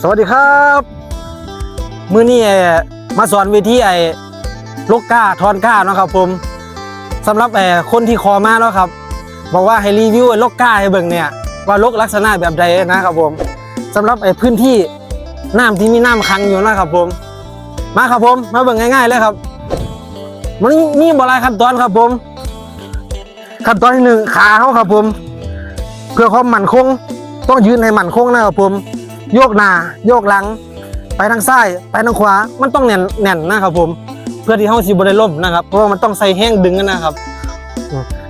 สวัสดีครับมื้อนี้มาสอนวิธีไอ้ลกก้าทอนก้าเนาะครับผมสำหรับไอ้คนที่คอมาเนาะครับ บอกว่าให้รีวิวไอ้ลกก้าให้เบิ่งเนี่ยว่าลกลักษณะแบบใดนะครับผมสำหรับไอ้พื้นที่น้ำที่มีน้ำขังอยู่นะครับผม มาครับผมมาเบิ่งง่ายๆเลยครับ มันมีบ่หลายขั้นตอนครับผมขั้นตอนที่หนึ่งขาเขาครับผม เพื่อความมั่นคง ต้องยืนให้มั่นคงนะครับผม โยกหน้าโยกหลัง ไปทางซ้ายไปทางขวา มันต้องแน่นแน่นนะครับผม เพื่อที่เฮาสิบ่ได้ล่มนะครับ เพราะว่ามันต้องใส่แห้งดึงกันนะครับ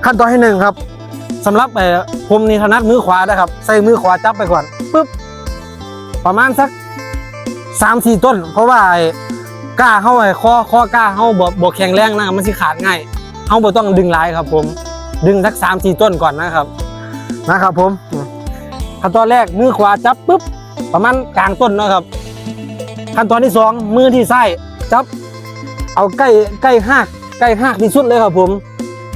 ขั้นตอนที่หนึ่งครับสำหรับผมนี่ถนัดมือขวานะครับ ใส่มือขวาจับไปก่อนปึ๊บประมาณสักสามสี่ต้น เพราะว่าไอ้ก้าเฮาไอ้คอคอก้าเฮาบ่บ่แข็งแรงนะมันสิขาดง่ายเฮาบ่ต้องดึงหลายครับ ผม ดึงสักสามสี่ต้นก่อนนะครับนะครับ ผมขั้นตอนแรกมือขวาจับปุ๊บ ประมาณกลางต้นนะครับ ขั้นตอนที่สองมือที่ซ้จับ เอาใกล้ใกล้หักใกล้หักที่สุดเลยครับ ผม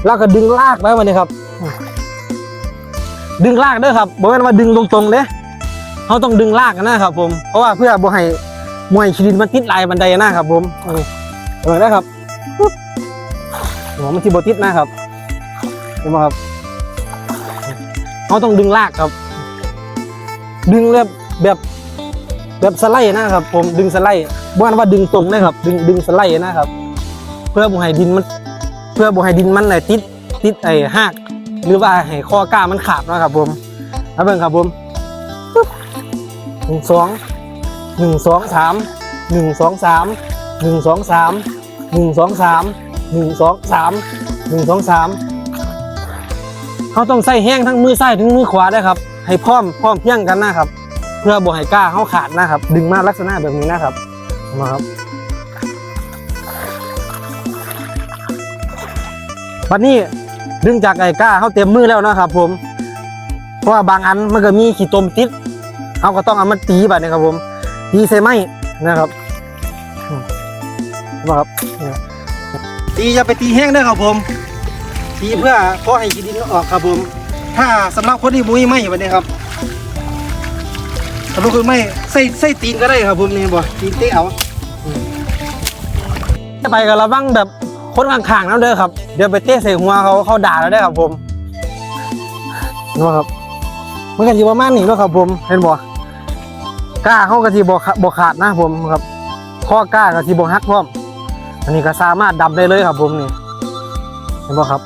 แล้วก็ดึงลากไปวันนี้ครับ ดึงลากด้อครับบอกว่าดึงตรงๆเด้เขาต้องดึงลากนะครับ ผม เพราะว่าเพื่อบ่ให้มวยชีดินมันติดลายบันไดนะครับ ผมเออเออนะครับหัวมันที่บติดนะครับเห็นไหมครับเขาต้องดึงลากครับ ดึงแบบ แบบแบบสไลด์นะครับ ผมดึงสไลด์บ้านว่าดึงตรงนะครับ ดึงดึงสไลด์นะครับ เพื่อบ่ให้ดินมัน เพื่อบ่ให้ดินมันไหนติดติดไอ้หักหรือว่าให้ข้อก้ามันขาดนะครับ ผมเอาเบิ่งครับผมหนึ่งสองหนึ่งสองสามหนึ่งสองสามหนึ่งสองสามหนึ่งสองสามหนึ่งสองสามหนึ่งสองสามเขาต้องใส่แห้งทั้งมือซ้ายทั้งมือขวาได้ครับ ให้พร้อมพร้อมเพรียงกันนะครับ เพื่อบ่ให้ก้าเขาขาดนะครับ ดึงมาลักษณะแบบนี้นะครับมาครับวันนี้ดึงจากไอ้ก้าเขาเต็มมือแล้วนะครับ ผม เพราะว่าบางอันมันก็มีขี้ตมติดเขาก็ต้องเอามันตีแบบนี้ครับ ผมตีใส่ไม้นะครับมาครับตีอย่าไปตีแห้งด้วยครับผมทีเพื่อขอให้ขี้ดินออกครับผม ถ้าสำหรับคนที่มุ้ยไม่วันนี้ครับ สำหรับคนไม่ใส่ใส่ตีนก็ได้ครับผมนี่บ่ตีนเตะเอาจะไปกับระวังแบบคนข้างๆนั่นเด้อครับ เดี๋ยวไปเตะใส่หัวเขาเขาด่าเราได้อครับผมนี่ครับมันกันอยู่ประมาณนี้เนาะครับผมเห็นบ่กล้าเขากะทีบ่บ่ขาดนะผมครับข้อกล้ากะทีบ่หักพร้อม อันนี้ก็สามารถดำได้เลยครับผมนี่เห็นบ่ครับ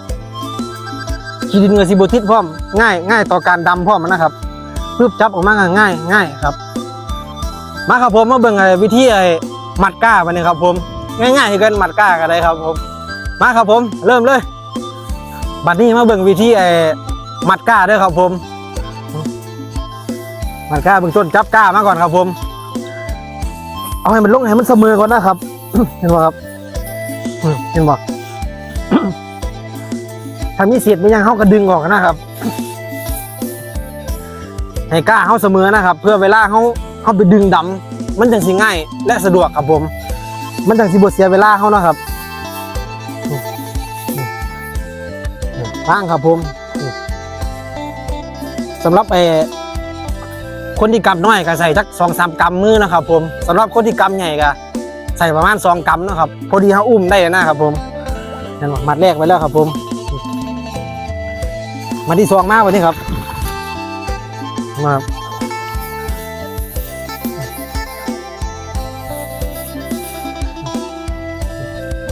ขีดินกับซิโบทิสพร้อมง่าย ง่ายต่อการดำพร้อมนะครับ ปึ๊บจับออกมาง่ายง่ายครับ มาครับผมมาเบิ่งไอ้วิธีไอ้หมัดก้าไปนี่ครับผม ง่ายๆให้กันหมัดก้ากันเลยครับผม มาครับผม เริ่มเลย บัดนี้มาเบิ่งวิธีไอ้หมัดก้าด้วยครับผมหมัดก้าเบื้องต้นจับก้ามาก่อนครับผม เอาให้มันลงให้มันเสมอก่อนนะครับ เห็นบ่ครับเห็นบ่ถ้ามีเศษมีหยังเข้าก็ดึงออกนะครับ ให้กล้าเขาเสมอนะครับ เพื่อเวลาเขาเขาไปดึงดำมันจังสิง่าย และสะดวกครับผม มันจังสิบเสียเวลาเขานะครับตั้งครับผมสำหรับไอ้คนที่กำน้อยก็ใส่สักสองสามกำมือนะครับ ผมสำหรับคนที่กำใหญ่ก็ใส่ประมาณสองกำนะครับ พอดีเขาอุ้มได้นะครับผมเห็นไหมมัดแรกไปแล้วครับผมมาที่ซองมาวันนี้ครับ มาครับ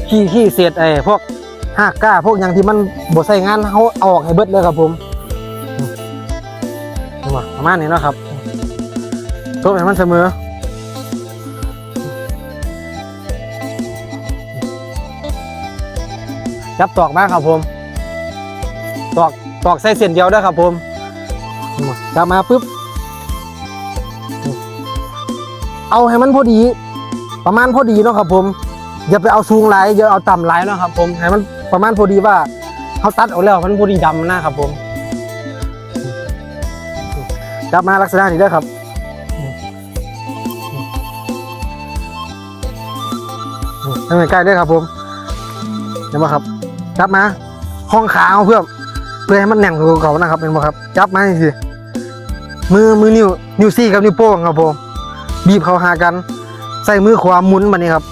ขี้ขี้เศษไอ้พวกหากก้าพวกอย่างที่มันบดใส่งานเขาออกให้เบิดเลยครับผมอืมาประมาณนี้นะครับทุบให้มันเสมอจับตอกมาครับผม ตอกตอกใส่เส้นเดียวได้ครับผม จับมาปุ๊บ เอาให้มันพอดี ประมาณพอดีเนาะครับ ผม อย่าไปเอาสูงหลายอย่าเอาต่ำหลายเนาะครับ ผมให้มันประมาณพอดีว่าเขาตัดออกแล้วมันพอดีดำนะครับ ผมจับมาลักษณะนี้ได้อครับทางใกล้ได้ครับ ผมเห็นไหมครับจับมาห้องขาเอาเพื่อเพื่อให้มันแน่นกว่าเก่านะครับเป็นบ่ครับจับมาสิ มือมือนิ้วนิ้วซี่กับนิ้วโป้งครับผมบีบเข้าหากัน ใส่มือขวาหมุนมานี่ครับ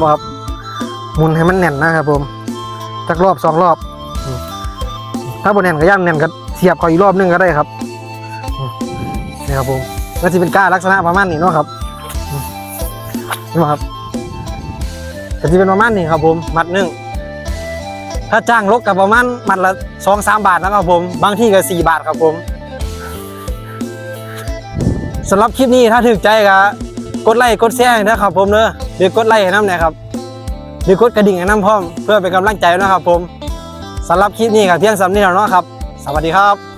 บครับหมุนให้มันแน่นนะครับผมจักรอบสองรอบ ถ้าบนแน่นก็ย่างแน่นก็เสียบเขาอีกรอบหนึงก็ได้ครับนี่ครับผมก็จะเป็นก้าลักษณะประมาณนี้เนาะครับนบ่ครับก็จะเป็นประมาณนี้ครับผมมัดหนึ่งถ้าจ้างลกกับประมาณมัดละสองสามบาทนะครับผม บางที่ก็สี่บาทครับผม สำหรับคลิปนี้ถ้าถึกใจก็กดไลค์กดแชร์ให้นะครับผมเนอะหรือกดไลค์ให้น้ำหนะครับหรือกดกระดิ่งให้น้ำพร้อมเพื่อเป็นกำลังใจนะครับผมสำหรับคลิปนี้ก็เพียงสำนี้แล้วเนาะครับ สวัสดีครับ